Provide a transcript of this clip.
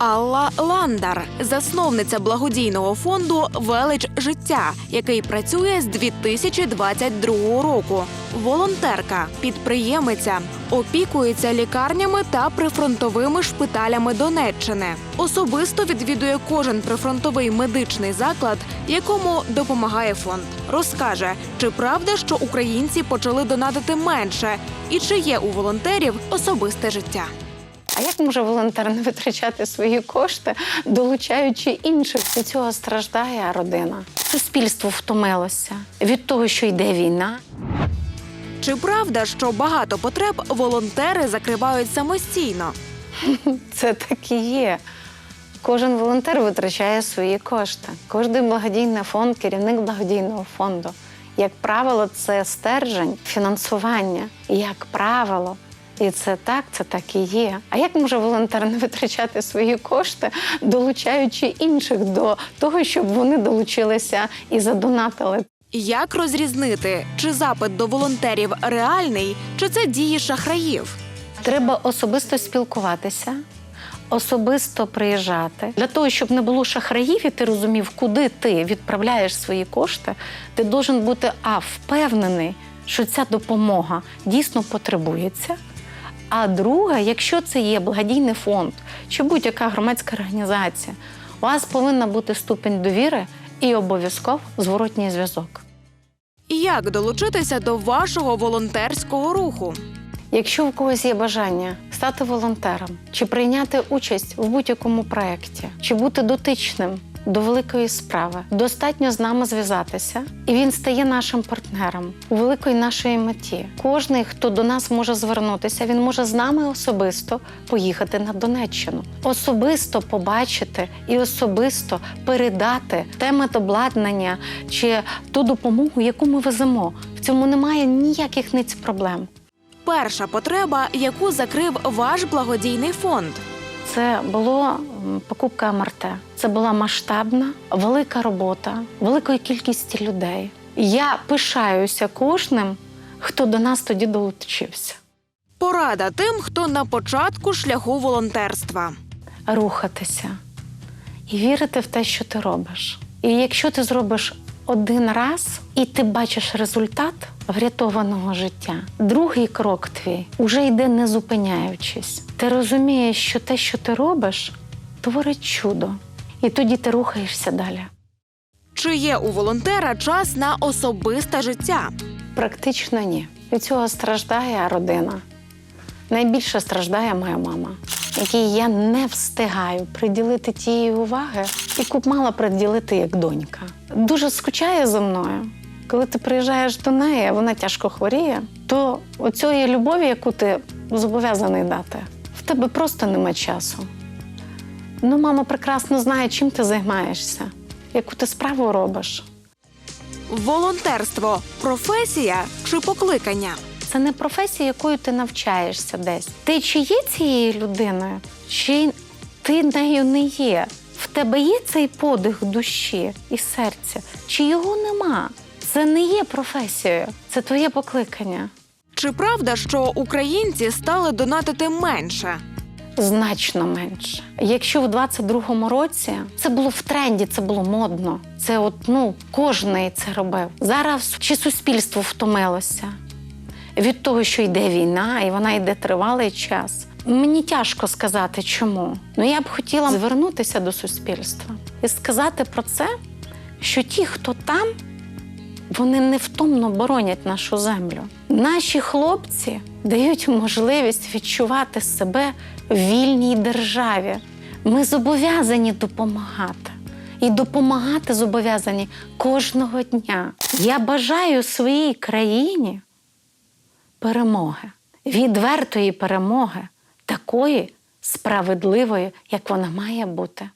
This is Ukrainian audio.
Алла Ландар, засновниця благодійного фонду Велич життя, який працює з 2022 року. Волонтерка, підприємиця, опікується лікарнями та прифронтовими шпиталями Донеччини. Особисто відвідує кожен прифронтовий медичний заклад, якому допомагає фонд. Розкаже, чи правда, що українці почали донатити менше, і чи є у волонтерів особисте життя. А як може волонтер не витрачати свої кошти, долучаючи інших? Від цього страждає родина. Суспільство втомилося від того, що йде війна. Чи правда, що багато потреб волонтери закривають самостійно? Це так і є. Кожен волонтер витрачає свої кошти. Кожен благодійний фонд, керівник благодійного фонду. Як правило, це стержень фінансування. Як правило. І це так, це так і є. А як може волонтер не витрачати свої кошти, долучаючи інших до того, щоб вони долучилися і задонатили? Як розрізнити, чи запит до волонтерів реальний, чи це дії шахраїв? Треба особисто спілкуватися, особисто приїжджати. Для того, щоб не було шахраїв, і ти розумів, куди ти відправляєш свої кошти, ти должен бути а впевнений, що ця допомога дійсно потребується. А друге, якщо це є благодійний фонд чи будь-яка громадська організація, у вас повинна бути ступінь довіри і обов'язково зворотній зв'язок. Як долучитися до вашого волонтерського руху? Якщо у когось є бажання стати волонтером, чи прийняти участь в будь-якому проєкті, чи бути дотичним до великої справи, достатньо з нами зв'язатися, і він стає нашим партнером у великої нашої меті. Кожний, хто до нас може звернутися, він може з нами особисто поїхати на Донеччину, особисто побачити і особисто передати те медобладнання чи ту допомогу, яку ми веземо. В цьому немає ніяких ниць проблем. Перша потреба, яку закрив ваш благодійний фонд. Це було покупка МРТ. Це була масштабна, велика робота, великої кількості людей. Я пишаюся кожним, хто до нас тоді долучився. Порада тим, хто на початку шляху волонтерства. Рухатися і вірити в те, що ти робиш. І якщо ти зробиш один раз і ти бачиш результат врятованого життя, другий крок твій уже йде не зупиняючись. Ти розумієш, що те, що ти робиш, творить чудо. І тоді ти рухаєшся далі. Чи є у волонтера час на особисте життя? Практично ні. Від цього страждає родина. Найбільше страждає моя мама, якій я не встигаю приділити тієї уваги, яку б мала приділити як донька. Дуже скучає за мною. Коли ти приїжджаєш до неї, вона тяжко хворіє, то оцієї любові, яку ти зобов'язаний дати, в тебе просто нема часу. Ну, мама прекрасно знає, чим ти займаєшся, яку ти справу робиш. Волонтерство професія чи покликання? Це не професія, якою ти навчаєшся десь. Ти чи є цією людиною, чи ти нею не є? В тебе є цей подих душі і серця, чи його нема? Це не є професією, це твоє покликання. Чи правда, що українці стали донатити менше? Значно менше. Якщо в 22-му році це було в тренді, це було модно. Це от ну кожен це робив. Зараз чи суспільство втомилося від того, що йде війна, і вона йде тривалий час. Мені тяжко сказати, чому. Ну я б хотіла звернутися до суспільства і сказати про це, що ті, хто там, вони невтомно боронять нашу землю. Наші хлопці дають можливість відчувати себе в вільній державі. Ми зобов'язані допомагати. І допомагати зобов'язані кожного дня. Я бажаю своїй країні перемоги, відвертої перемоги, такої справедливої, як вона має бути.